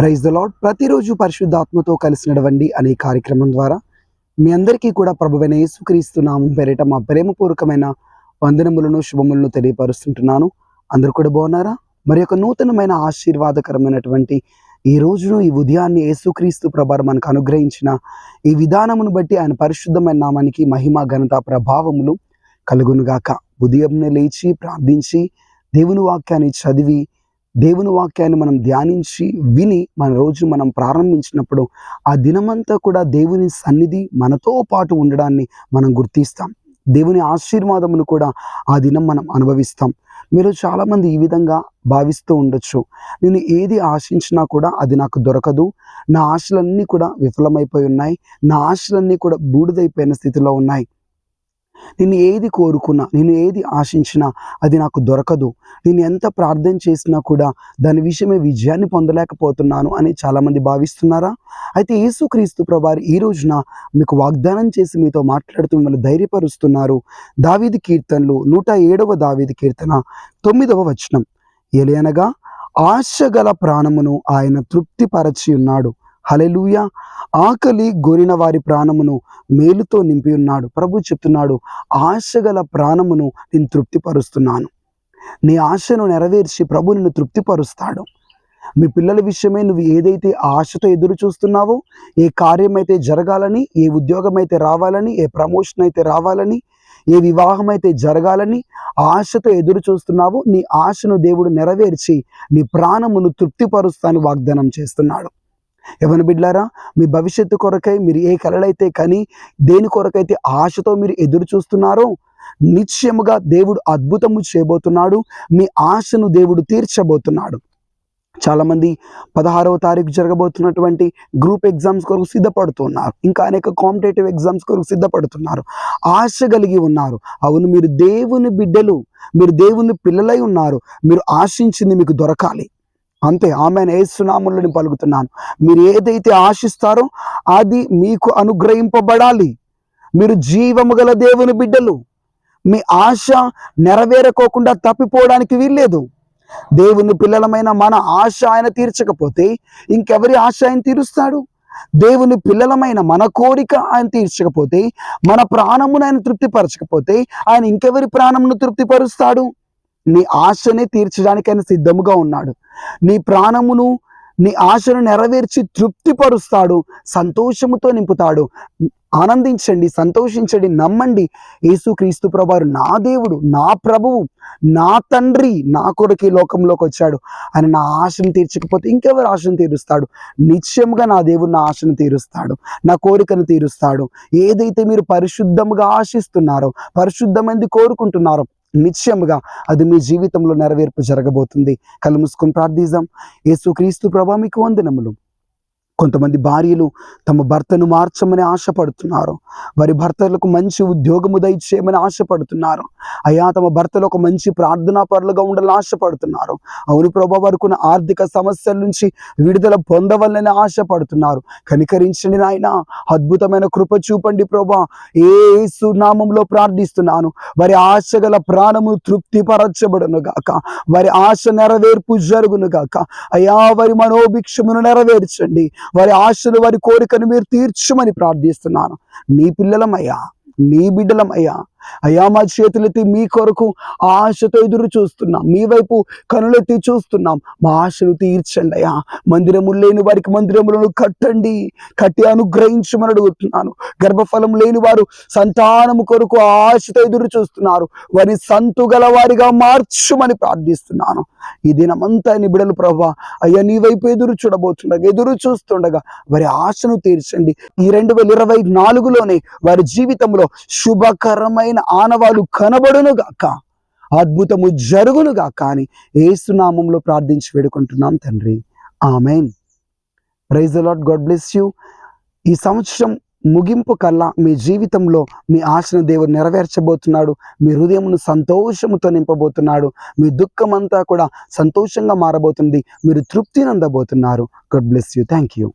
Praise the lord ప్రతిరోజు పరిశుద్ధాత్మతో కలిసి నడవండి అనే కార్యక్రమం ద్వారా మీ అందరికీ కూడా ప్రభువైన యేసుక్రీస్తు నామం పేరిట మా ప్రేమపూర్వకమైన వందనములను శుభములను తెలియపరుస్తుంటున్నాను. అందరూ కూడా బాగున్నారా? మరి ఒక నూతనమైన ఆశీర్వాదకరమైనటువంటి ఈ రోజును ఈ ఉదయాన్ని యేసుక్రీస్తు ప్రభావం మనకు అనుగ్రహించిన ఈ విధానమును బట్టి ఆయన పరిశుద్ధమైన నామానికి మహిమ ఘనత ప్రభావములు కలుగునుగాక. ఉదయంనే లేచి ప్రార్థించి దేవుని వాక్యాన్ని చదివి దేవుని వాక్యాన్ని మనం ధ్యానించి విని మన రోజు మనం ప్రారంభించినప్పుడు ఆ దినమంతా కూడా దేవుని సన్నిధి మనతో పాటు ఉండడాన్ని మనం గుర్తిస్తాం. దేవుని ఆశీర్వాదమును కూడా ఆ దినం మనం అనుభవిస్తాం. మీరు చాలామంది ఈ విధంగా భావిస్తూ ఉండొచ్చు. నేను ఏది ఆశించినా కూడా అది నాకు దొరకదు. నా ఆశలన్నీ కూడా విఫలమైపోయి ఉన్నాయి. నా ఆశలన్నీ కూడా బూడిదైపోయిన స్థితిలో ఉన్నాయి. నేను ఏది కోరుకున్నా నేను ఏది ఆశించినా అది నాకు దొరకదు. నేను ఎంత ప్రార్థన చేసినా కూడా దాని విషయమే విజయాన్ని పొందలేకపోతున్నాను అని చాలామంది భావిస్తున్నారా? అయితే యేసుక్రీస్తు ప్రభారి ఈ రోజున మీకు వాగ్దానం చేసి మీతో మాట్లాడుతూ మిమ్మల్ని ధైర్యపరుస్తున్నారు. దావీది కీర్తనలు నూట ఏడవ దావీది కీర్తన తొమ్మిదవ వచనం. ఎలయనగా ఆశ గల ప్రాణమును ఆయన తృప్తిపరచి ఉన్నాడు హలెలూయ ఆకలి గోరిన వారి ప్రాణమును మేలుతో నింపి ఉన్నాడు. ప్రభు చెప్తున్నాడు ఆశ గల ప్రాణమును నేను తృప్తిపరుస్తున్నాను. నీ ఆశను నెరవేర్చి ప్రభు నిన్ను తృప్తిపరుస్తాడు. మీ పిల్లల విషయమే నువ్వు ఏదైతే ఆశతో ఎదురు చూస్తున్నావో ఏ కార్యం అయితే జరగాలని ఏ ఉద్యోగం అయితే రావాలని ఏ ప్రమోషన్ అయితే రావాలని ఏ వివాహం అయితే జరగాలని ఆశతో ఎదురు చూస్తున్నావో నీ ఆశను దేవుడు నెరవేర్చి నీ ప్రాణమును తృప్తిపరుస్తాను వాగ్దానం చేస్తున్నాడు. ఎవరి బిడ్లారా? మీ భవిష్యత్తు కొరకై మీరు ఏ కలలైతే కానీ దేని కొరకైతే ఆశతో మీరు ఎదురు చూస్తున్నారో నిశ్చయముగా దేవుడు అద్భుతము చేయబోతున్నాడు. మీ ఆశను దేవుడు తీర్చబోతున్నాడు. చాలామంది పదహారవ తారీఖు జరగబోతున్నటువంటి గ్రూప్ ఎగ్జామ్స్ కొరకు సిద్ధపడుతున్నారు. ఇంకా అనేక కాంపిటేటివ్ ఎగ్జామ్స్ కొరకు సిద్ధపడుతున్నారు. ఆశ కలిగి ఉన్నారు. అవును మీరు దేవుని బిడ్డలు మీరు దేవుని పిల్లలై ఉన్నారు. మీరు ఆశించింది మీకు దొరకాలి. అంతే ఆమె ఏసునాములను పలుకుతున్నాను. మీరు ఏదైతే ఆశిస్తారో అది మీకు అనుగ్రహింపబడాలి. మీరు జీవము గల దేవుని బిడ్డలు. మీ ఆశ నెరవేరకోకుండా తప్పిపోవడానికి వీల్లేదు. దేవుని పిల్లలమైన మన ఆశ ఆయన తీర్చకపోతే ఇంకెవరి ఆశ ఆయన తీరుస్తాడు? దేవుని పిల్లలమైన మన కోరిక ఆయన తీర్చకపోతే మన ప్రాణమును ఆయన తృప్తిపరచకపోతే ఆయన ఇంకెవరి ప్రాణమును తృప్తిపరుస్తాడు? నీ ఆశనే తీర్చడానికైనా సిద్ధముగా ఉన్నాడు. నీ ప్రాణమును నీ ఆశను నెరవేర్చి తృప్తిపరుస్తాడు సంతోషముతో నింపుతాడు. ఆనందించండి సంతోషించండి నమ్మండి. యేసుక్రీస్తు ప్రభువారు నా దేవుడు నా ప్రభువు నా తండ్రి నా కొడుకు ఈ లోకంలోకి వచ్చాడు. ఆయన నా ఆశను తీర్చకపోతే ఇంకెవరు ఆశను తీరుస్తాడు? నిశ్చయముగా నా దేవుడు నా ఆశను తీరుస్తాడు నా కోరికను తీరుస్తాడు. ఏదైతే మీరు పరిశుద్ధముగా ఆశిస్తున్నారో పరిశుద్ధమైంది కోరుకుంటున్నారో నిశ్చయముగా అది మీ జీవితంలో నెరవేర్పు జరగబోతుంది. కలుముసుకొని మూసుకొని ప్రార్థిద్దాం. యేసుక్రీస్తు ప్రభా మీకు వందనములు. కొంతమంది భార్యలు తమ భర్తను మార్చమని ఆశపడుతున్నారు. వారి భర్తలకు మంచి ఉద్యోగము దయచేయమని ఆశపడుతున్నారు. అయా తమ భర్తలు ఒక మంచి ప్రార్థనా పరులుగా ఉండాలని ఆశపడుతున్నారు. అవును ప్రభా వారికి ఉన్న ఆర్థిక సమస్యల నుంచి విడుదల పొందవలని ఆశపడుతున్నారు. కనికరించండి నాయన. అద్భుతమైన కృప చూపండి ప్రభా. ఏ సునామంలో ప్రార్థిస్తున్నాను. వారి ఆశ గల ప్రాణము తృప్తిపరచబడును గాక. వారి ఆశ నెరవేర్పు జరుగును గాక. అయా వారి మనోభిక్షమును నెరవేర్చండి. వారి ఆశలు వారి కోరికను మీరు తీర్చమని ప్రార్థిస్తున్నాను. నీ పిల్లలమయ్యా నీ బిడ్డలమయ్యా అయ్యా మా చేతులెత్తి మీ కొరకు ఆశతో ఎదురు చూస్తున్నాం. మీ వైపు కనులెత్తి చూస్తున్నాం. మా ఆశలు తీర్చండి అయ్యా. మందిరము లేని వారికి మందిరములను కట్టండి. కట్టి అనుగ్రహించమని అడుగుతున్నాను. గర్భఫలం లేని వారు సంతానము కొరకు ఆశతో ఎదురు చూస్తున్నారు. వారి సంతుగల వారిగా మార్చుమని ప్రార్థిస్తున్నాను. ఈ దినమంతా నిబిడలు ప్రభా అయ్యా నీ వైపు ఎదురు చూడబోతుండగా ఎదురు చూస్తుండగా వారి ఆశను తీర్చండి. ఈ రెండు వేల ఇరవై నాలుగులోనే వారి జీవితంలో శుభకరమైన ఆనవాలు కనబడును గాక. అద్భుతము జరుగును గాక అని ఏసునామంలో ప్రార్థించి వేడుకుంటున్నాం తండ్రి. Amen. Praise Lord God bless you ఈ సంవత్సరం ముగింపు కల్లా మీ జీవితంలో మీ ఆశను దేవుడు నెరవేర్చబోతున్నాడు. మీ హృదయమును సంతోషముతో నింపబోతున్నాడు. మీ దుఃఖమంతా కూడా సంతోషంగా మారబోతుంది. మీరు తృప్తి నందబోతున్నారు. God bless you thank you